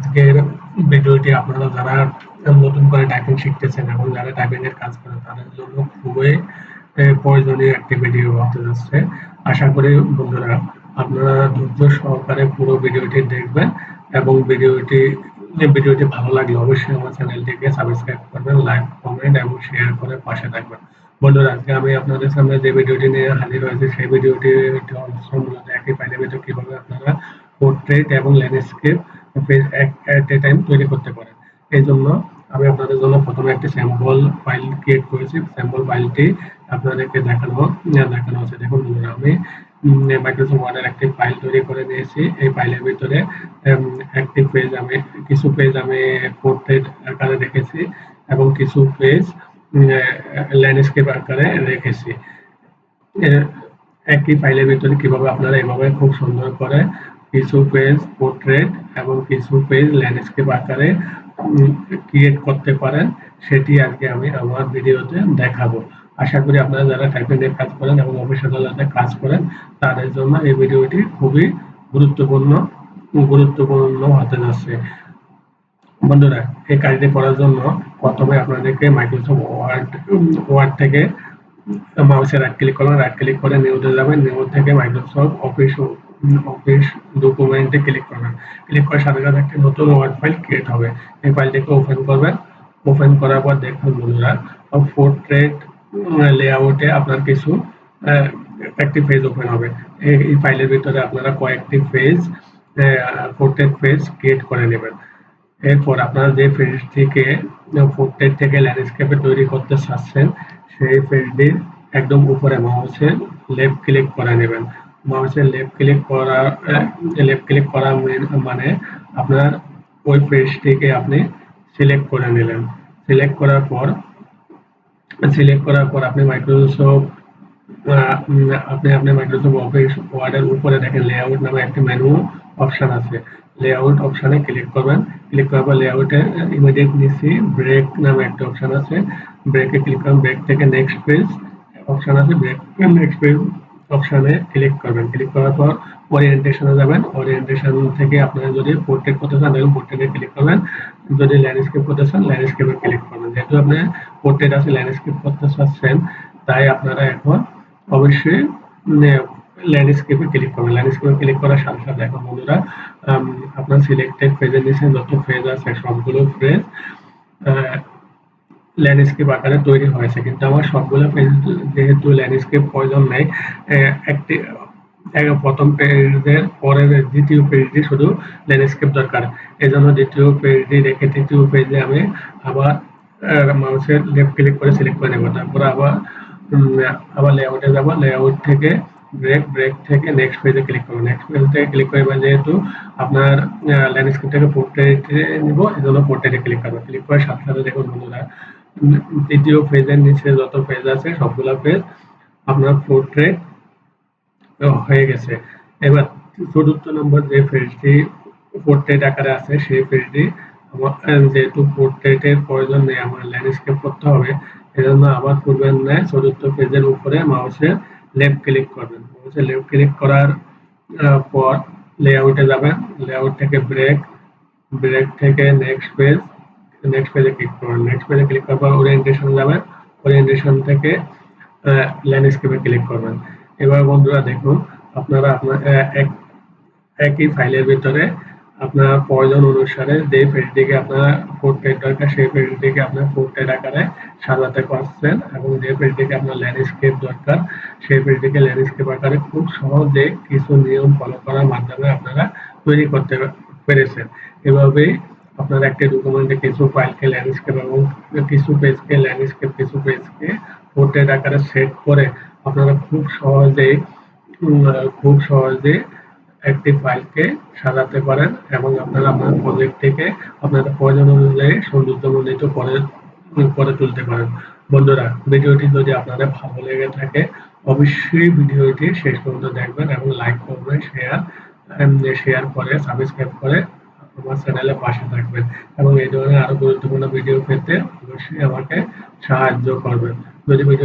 আজকের ভিডিওটি আপনারা যারা নতুন করে টাইপিং শিখতেছেন এবং যারা টাইপিং এর কাজ করেন, তাদের জন্য খুবই প্রয়োজনীয় একটি ভিডিও হতে যাচ্ছে। আশা করি বন্ধুরা, আপনারা ধৈর্য সহকারে পুরো ভিডিওটি দেখবেন এবং ভিডিওটি ভিডিওটি ভালো লাগলে অবশ্যই আমার চ্যানেলটিকে সাবস্ক্রাইব করবেন লাইক কমেন্ট এবং শেয়ার করে পাশে থাকবেন। বন্ধুরা, আজকে আমি আপনাদের সামনে যে ভিডিওটি নিয়ে হাজির হয়েছি, সেই ভিডিওটি মূলত একই ফাইলের ভিতরে কীভাবে আপনারা পোর্ট্রেট এবং ল্যান্ডস্কেপ এট এ টাইম তৈরি করতে পারেন। এই জন্য আমি আপনাদের জন্য প্রথমে একটি স্যাম্পল ফাইল ক্রিয়েট করেছি। স্যাম্পল ফাইলটি আপনাদেরকে দেখানো দেখানো হচ্ছে দেখুন বন্ধুরা, আমি মাইক্রোসফট ওয়ার্ডের একটি ফাইল তৈরি করে নিয়েছি। এই ফাইলের ভিতরে একটি পেজ আমি, কিছু পেজ আমি পোর্ট্রেট আকারে রেখেছি এবং কিছু পেজ ল্যান্ডস্কেপ আকারে রেখেছি। এ- একই ফাইলের ভিতরে কীভাবে আপনারা এভাবে খুব সুন্দর করে কিছু পেজ পোর্ট্রেট এবং কিছু পেজ ল্যান্ডস্কেপ আকারে ক্রিয়েট করতে পারেন, সেটি আজকে আমি আমার ভিডিওতে দেখাবো। আশা করি আপনারা যারা টাইপিং এর কাজ করেন এবং অফিস আদালতে কাজ করেন, তাদের জন্য এই ভিডিওটি খুবই গুরুত্বপূর্ণ গুরুত্বপূর্ণ হতে যাচ্ছে। বন্ধুরা, এই কাজটি করার জন্য প্রথমে আপনাদেরকে মাইক্রোসফট ওয়ার্ড ওয়ার্ড থেকে মাউসে রাইট ক্লিক করবেন রাইট ক্লিক করে নিউতে যাবেন। নিউ থেকে মাইক্রোসফট অফিস অফিস ডকুমেন্টে ক্লিক করবেন। ক্লিক করার সাথে সাথে একটি নতুন ওয়ার্ড ফাইল ক্রিয়েট হবে। এই ফাইলটিকে ওপেন করবেন। ওপেন করার পর দেখুন বন্ধুরা পোর্ট্রেট লেআউটে আপনার কিছু একটি পেজ ওপেন হবে। এই ফাইলের ভিতরে আপনারা কয়েকটি পেজ পোর্ট্রেট পেজ ক্রিয়েট করে নেবেন। এরপর আপনারা যে পেজটিকে পোর্ট্রেট থেকে ল্যান্ডস্কেপে তৈরি করতে চাচ্ছেন, সেই পেজটির একদম উপরে মাউসের লেফট ক্লিক করে নেবেন। মাউসের লেফট ক্লিক করা লেফট ক্লিক করা মেন- আপনার ওই পেজটিকে আপনি সিলেক্ট করে নিলেন। সিলেক্ট করার পর সিলেক্ট করার পর আপনি মাইক্রোসফট আপনি আপনি মাইক্রোসফট অফিস ওয়ার্ডের উপরে দেখেন লেআউট নামে একটি মেনু অপশন আছে। লেআউট অপশানে ক্লিক করবেন। ক্লিক করার পর লেআউটে ইমিডিয়েট নিচে ব্রেক নামে একটা অপশন আছে। ব্রেকে ক্লিক করবেন। ব্রেক থেকে নেক্সট পেজ অপশন আছে। ব্রেক নেক্সট পেজ অপশনে ক্লিক করবেন। ক্লিক করার পর ওরিয়েন্টেশনে যাবেন। ওরিয়েন্টেশন থেকে আপনারা যদি পোর্ট্রেট করতে চান তাহলে পোর্ট্রেটে ক্লিক করবেন। যদি ল্যান্ডস্কেপ করতে চান ল্যান্ডস্কেপে ক্লিক করবেন। যেহেতু আপনি পোর্ট্রেট আছে ল্যান্ডস্কেপ করতে চাচ্ছেন, তাই আপনারা এখন অবশ্যই ল্যান্ডস্কেপে ক্লিক করবেন। ল্যান্ডস্কেপে ক্লিক করার সাথে সাথে এখন বন্ধুরা আপনার সিলেক্টেড পেজের নিচে যত পেজ আছে, সবগুলো পেজ ল্যান্ডস্কেপ আকারে তৈরি হয়েছে। কিন্তু আমার সবগুলো পেজ যেহেতু ল্যান্ডস্কেপ প্রয়োজন নেই একটি প্রথম পেজের পরের দ্বিতীয় পেজটি শুধু ল্যান্ডস্কেপ দরকার। এই জন্য দ্বিতীয় পেজটি রেখে তৃতীয় পেজে আমি আবার মাউসের লেফট ক্লিক করে সিলেক্ট করে নেব। তারপর আবার আবার লেআউটে যাব। লেআউট থেকে ব্রেক ব্রেক থেকে নেক্সট পেজে ক্লিক করব। নেক্সট পেজ থেকে ক্লিক করবেন যেহেতু আপনার ল্যান্ডস্কেপ থেকে পোর্ট্রেটে নিব এই জন্য পোর্ট্রেটে ক্লিক করব। ক্লিক করার সাথে সাথে দেখুন বন্ধুরা উম, তৃতীয় পেজের নিচে যত পেজ আছে সবগুলো পেজ আপনার পোর্ট্রেট হয়ে গেছে। এবার চতুর্থ নম্বর যে পেজটি পোর্ট্রেট আকারে আছে সেই পেজটি আমার যেহেতু পোর্ট্রেটের প্রয়োজন নেই আমার ল্যান্ডস্কেপ করতে হবে এজন্য আবার পূর্বের ন্যায় চতুর্থ পেজের উপরে মাউসের লেফট ক্লিক করবেন। মাউসের লেফট ক্লিক করার পর লেআউটে যাবেন। লেআউট থেকে ব্রেক ব্রেক থেকে নেক্সট পেজ নেক্সট পেজে ক্লিক করবেন নেক্সট পেজে ক্লিক করার পর ওরিয়েন্টেশন যাবেন ওরিয়েন্টেশন থেকে ল্যান্ডস্কেপে ক্লিক করবেন। এবার বন্ধুরা দেখুন, আপনারা আপনার এক- একই ফাইলের ভিতরে আপনার প্রয়োজন অনুসারে যে পেজটিকে আপনার পোর্ট্রেট দরকার, সেই পেজটিকে আপনার পোর্ট্রেট আকারে সাজাতে পারছেন এবং যে পেজটিকে আপনার ল্যান্ডস্কেপ দরকার, সেই পেজটিকে ল্যান্ডস্কেপ আকারে খুব সহজে কিছু নিয়ম ফলো করার মাধ্যমে আপনারা তৈরি করতে পেরেছেন। এভাবেই আপনার একটি ডকুমেন্টে কিছু ফাইলকে ল্যান্ডস্কেপ এবং কিছু পেজকে ল্যান্ডস্কেপ কিছু পেজকে পোর্ট্রেট আকারে সেট করে আপনারা খুব সহজেই উম, খুব সহজে একটি ফাইলকে সাজাতে পারেন এবং আপনারা আপনার প্রজেক্টটিকে আপনারা প্রয়োজন অনুযায়ী সৌন্দর্যমণ্ডিত করে করে তুলতে পারেন। বন্ধুরা ভিডিওটি যদি আপনাদের ভালো লেগে থাকে অবশ্যই ভিডিওটি শেষ পর্যন্ত দেখবেন এবং লাইক করবেন শেয়ার শেয়ার করে সাবস্ক্রাইব করে আমার চ্যানেলে পাশে থাকবে এবং এই ধরনের আরও গুরুত্বপূর্ণ ভিডিও পেতে অবশ্যই আমাকে সাহায্য করবে। যদি ভিডিও